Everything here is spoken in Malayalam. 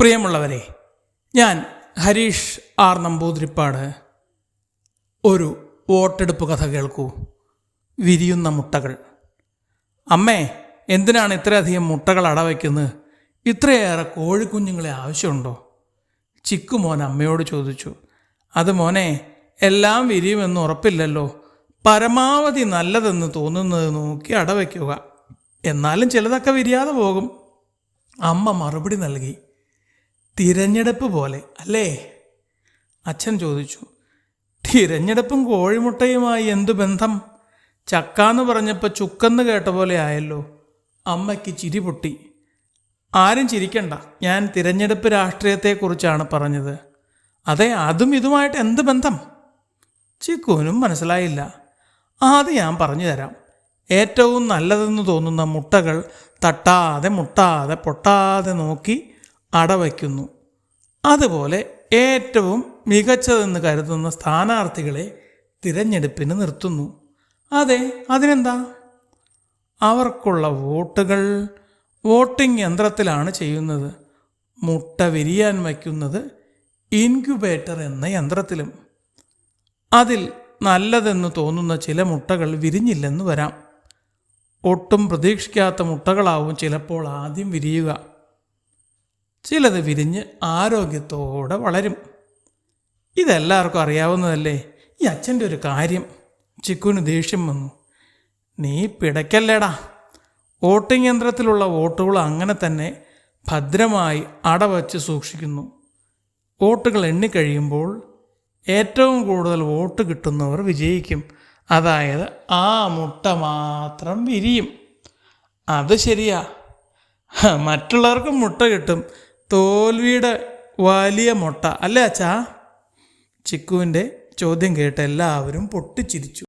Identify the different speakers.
Speaker 1: പ്രിയമുള്ളവരെ ഞാൻ ഹരീഷ് ആർ നമ്പൂതിരിപ്പാട് ഒരു വോട്ടെടുപ്പ് കഥ കേൾക്കൂ. വിരിയുന്ന മുട്ടകൾ. അമ്മേ എന്തിനാണ് ഇത്രയധികം മുട്ടകൾ അടവയ്ക്കുന്നത്? ഇത്രയേറെ കോഴിക്കുഞ്ഞുങ്ങളെ ആവശ്യമുണ്ടോ? ചിക്കു മോൻ അമ്മയോട് ചോദിച്ചു. അത് മോനെ എല്ലാം വിരിയുമെന്ന് ഉറപ്പില്ലല്ലോ. പരമാവധി നല്ലതെന്ന് തോന്നുന്നത് നോക്കി അടവയ്ക്കുക. എന്നാലും ചിലതൊക്കെ വിരിയാതെ പോകും. അമ്മ മറുപടി നൽകി. തിരഞ്ഞെടുപ്പ് പോലെ അല്ലേ? അച്ഛൻ ചോദിച്ചു. തിരഞ്ഞെടുപ്പും കോഴിമുട്ടയുമായി എന്തു ബന്ധം? ചക്കാന്ന് പറഞ്ഞപ്പോൾ ചുക്കെന്ന് കേട്ട പോലെ ആയല്ലോ. അമ്മയ്ക്ക് ചിരി പൊട്ടി. ആരും ചിരിക്കണ്ട. ഞാൻ തിരഞ്ഞെടുപ്പ് രാഷ്ട്രീയത്തെക്കുറിച്ചാണ് പറഞ്ഞത്. അതെ അതും ഇതുമായിട്ട് എന്ത് ബന്ധം? ചിക്കുവിനും മനസ്സിലായില്ല. അത് ഞാൻ പറഞ്ഞു തരാം. ഏറ്റവും നല്ലതെന്ന് തോന്നുന്ന മുട്ടകൾ തട്ടാതെ മുട്ടാതെ പൊട്ടാതെ നോക്കി അടവയ്ക്കുന്നു. അതുപോലെ ഏറ്റവും മികച്ചതെന്ന് കരുതുന്ന സ്ഥാനാർത്ഥികളെ തിരഞ്ഞെടുപ്പിന് നിർത്തുന്നു. അതെ അതിനെന്താ? അവർക്കുള്ള വോട്ടുകൾ വോട്ടിംഗ് യന്ത്രത്തിലാണ് ചെയ്യുന്നത്. മുട്ട വിരിയാൻ വയ്ക്കുന്നത് ഇൻക്യുബേറ്റർ എന്ന യന്ത്രത്തിലും. അതിൽ നല്ലതെന്ന് തോന്നുന്ന ചില മുട്ടകൾ വിരിഞ്ഞില്ലെന്ന് വരാം. ഒട്ടും പ്രതീക്ഷിക്കാത്ത മുട്ടകളാവും ചിലപ്പോൾ ആദ്യം വിരിയുക. ചിലത് വിരിഞ്ഞ് ആരോഗ്യത്തോടെ വളരും. ഇതെല്ലാവർക്കും അറിയാവുന്നതല്ലേ ഈ അച്ഛന്റെ ഒരു കാര്യം. ചിക്കുവിന് ദേഷ്യം വന്നു. നീ പിടയ്ക്കല്ലേടാ. വോട്ടിംഗ് യന്ത്രത്തിലുള്ള വോട്ടുകൾ അങ്ങനെ തന്നെ ഭദ്രമായി അടവച്ച് സൂക്ഷിക്കുന്നു. വോട്ടുകൾ എണ്ണിക്കഴിയുമ്പോൾ ഏറ്റവും കൂടുതൽ വോട്ട് കിട്ടുന്നവർ വിജയിക്കും. അതായത് ആ മുട്ട മാത്രം വിരിയും. അത് ശരിയാ. മറ്റുള്ളവർക്കും മുട്ട കിട്ടും. തോൽവിയുടെ വലിയ മുട്ട. അല്ലേ അച്ഛാ? ചിക്കുവിന്റെ ചോദ്യം കേട്ട എല്ലാവരും പൊട്ടിച്ചിരിച്ചു.